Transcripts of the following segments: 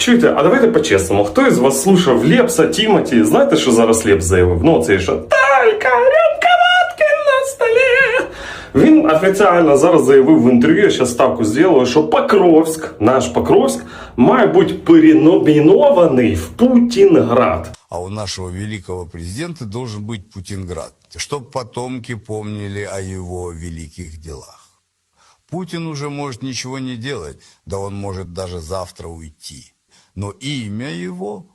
Чуєте, а давайте по-чесному. Хто із вас слушав Лепса, Тімоті? Знаєте, що зараз Лепс заявив? Ну, це що Талька, рюмка водки на столі. Він офіційно зараз заявив в інтерв'ю, я зараз ставку зробив, що Покровськ, наш Покровськ, має бути переномінований в Путінград. А у нашего великого президента должен быть Путинград, чтобы потомки помнили о его великих делах. Путин уже может ничего не делать, да он может даже завтра уйти. Но имя его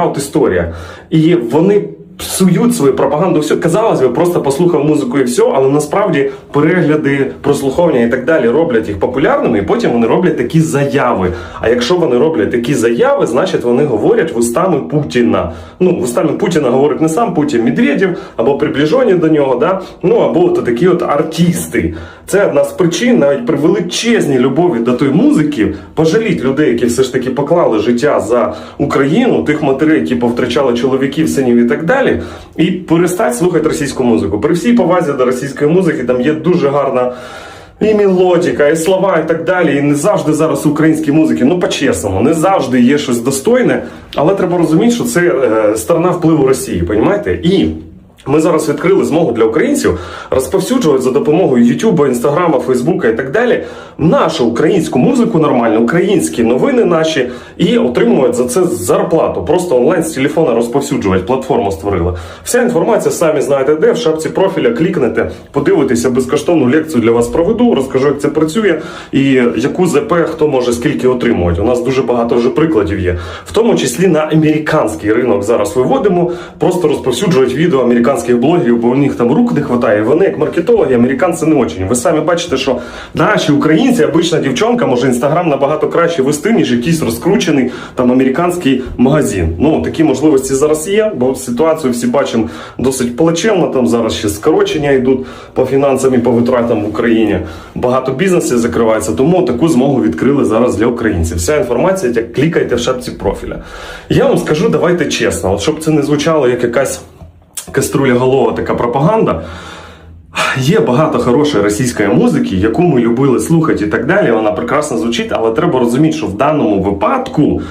Отака от історія. І вони псують свою пропаганду. Все казалось би, просто послухав музику і все, але насправді перегляди, прослуховування і так далі роблять їх популярними, і потім вони роблять такі заяви. А якщо вони роблять такі заяви, значить вони говорять вустами Путіна. Ну, вустами Путіна говорить не сам Путін, Медведєв або приближені до нього, да? ну або от такі от артисти. Це одна з причин, навіть при величезній любові до тої музики, пожаліть людей, які все ж таки поклали життя за Україну, тих матерей, які повтрачали чоловіків, синів і так далі, і перестать слухати російську музику. При всій повазі до російської музики там є дуже гарна. І мелодіка, і слова, і так далі. І не завжди зараз українській музики, ну по-чесному, не завжди є щось достойне, але треба розуміти, що це е, сторона впливу Росії, понімаєте? І ми зараз відкрили змогу для українців розповсюджувати за допомогою Ютуба, Інстаграма, Фейсбука і так далі нашу українську музику нормально, українські новини наші і отримують за це зарплату. Просто онлайн з телефона розповсюджувати. Платформу створили. Вся інформація самі знаєте, де в шапці профіля клікнете, подивитеся безкоштовну лекцію для вас проведу, розкажу, як це працює і яку ЗП хто може скільки отримувати. У нас дуже багато вже прикладів є, в тому числі на американський ринок зараз виводимо, просто розповсюджують відео американських блогерів, бо у них там рук не вистачає. Вони як маркетологи, американці не очень. Ви самі бачите, що наші українці, обична дівчонка, може інстаграм набагато краще вести, ніж якийсь розкручений там американський магазин. Ну такі можливості зараз є, бо ситуацію всі бачимо досить плачевно. Там зараз ще скорочення йдуть по фінансам і по витратам в Україні. Багато бізнесів закривається, тому таку змогу відкрили зараз для українців. Вся інформація, як клікайте в шапці профіля. Я вам скажу, давайте чесно, от щоб це не звучало як якась каструля голова така пропаганда. Є багато хорошої російської музики, яку ми любили слухати і так далі. Вона прекрасно звучить, але треба розуміти, що в даному випадку